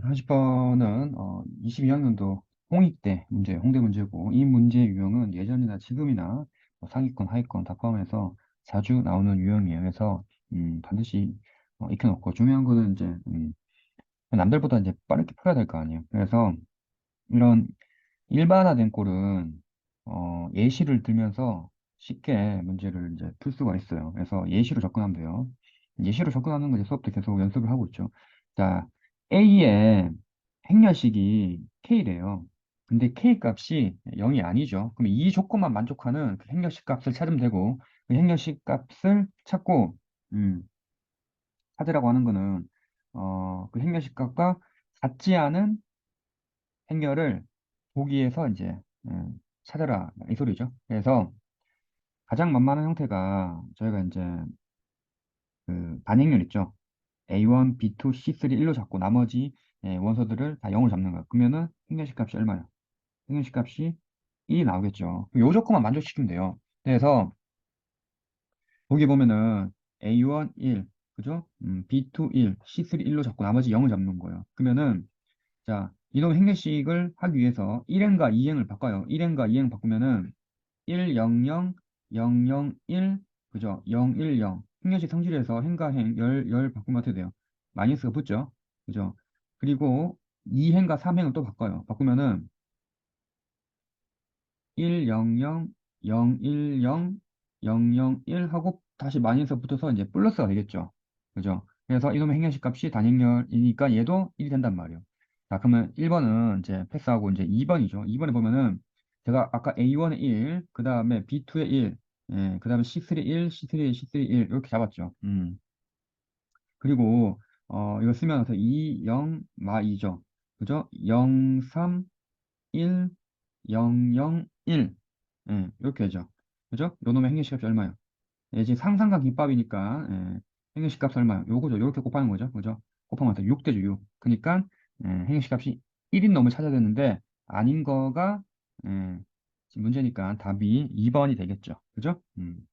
40번은 어, 22학년도 홍익대 문제, 홍대 문제고 이 문제의 유형은 예전이나 지금이나 뭐 상위권, 하위권 다 포함해서 자주 나오는 유형이에요. 그래서 음, 반드시 어, 익혀놓고 중요한 거는 이제 음, 남들보다 이제 빠르게 풀어야 될 거 아니에요. 그래서 이런 일반화된 꼴은 어, 예시를 들면서 쉽게 문제를 이제 풀 수가 있어요. 그래서 예시로 접근하면 돼요. 예시로 접근하는 거 이제 수업 때 계속 연습을 하고 있죠. 자, A의 행렬식이 K래요. 근데 K 값이 0이 아니죠. 그럼 이 조건만 만족하는 그 행렬식 값을 찾으면 되고, 그 행렬식 값을 찾고, 음, 찾으라고 하는 거는, 어, 그 행렬식 값과 같지 않은 행렬을 보기에서 이제, 음, 찾아라. 이 소리죠. 그래서 가장 만만한 형태가 저희가 이제 그 반행렬 있죠. A1, B2, C3, 1로 잡고 나머지 예, 원소들을 다 0으로 잡는 거야. 그러면은 행렬식 값이 얼마야? 행렬식 값이 1이 나오겠죠. 요 조건만 만족시키면 돼요. 그래서 여기 보면은 A1 1, 그죠? 음, B2 1, C3 1로 잡고 나머지 0을 잡는 거예요. 그러면은 자, 이놈 행렬식을 하기 위해서 1행과 2행을 바꿔요. 1행과 2행 바꾸면은 1, 0, 0, 0, 0, 1, 그죠? 0, 1, 0. 행렬식 성질에서 행과 행, 열, 열 바꾸면 어떻게 돼요? 마이너스가 붙죠? 그죠? 그리고 2행과 3행을 또 바꿔요. 바꾸면은 1, 0, 0, 0, 1, 0, 0, 0, 1 하고 다시 마이너스가 붙어서 이제 플러스가 되겠죠. 그죠? 그래서 이놈의 행렬식 값이 단행렬이니까 얘도 1이 된단 말이에요. 자, 그러면 1번은 이제 패스하고 이제 2번이죠. 2번에 보면은 제가 아까 A1에 1, 그 다음에 B2에 1, 예, 그 다음에 C3에 1, C3에 1, C3에 1 이렇게 잡았죠. 음. 그리고 어, 이거 쓰면서 2, 0, 마 2죠. 그죠? 0, 3, 1, 0, 0, 1. 예, 이렇게 되죠. 그죠? 요 놈의 행렬식 값이 얼마예요? 예, 지금 상상과 김밥이니까 예, 행렬식 값이 얼마예요? 요거죠. 요렇게 곱하는 거죠. 그죠? 곱하면 6 되죠. 6. 그러니까 예, 행렬식 값이 1인 놈을 찾아야 되는데 아닌 거가 예, 문제니까 답이 2번이 되겠죠. 그죠? 음.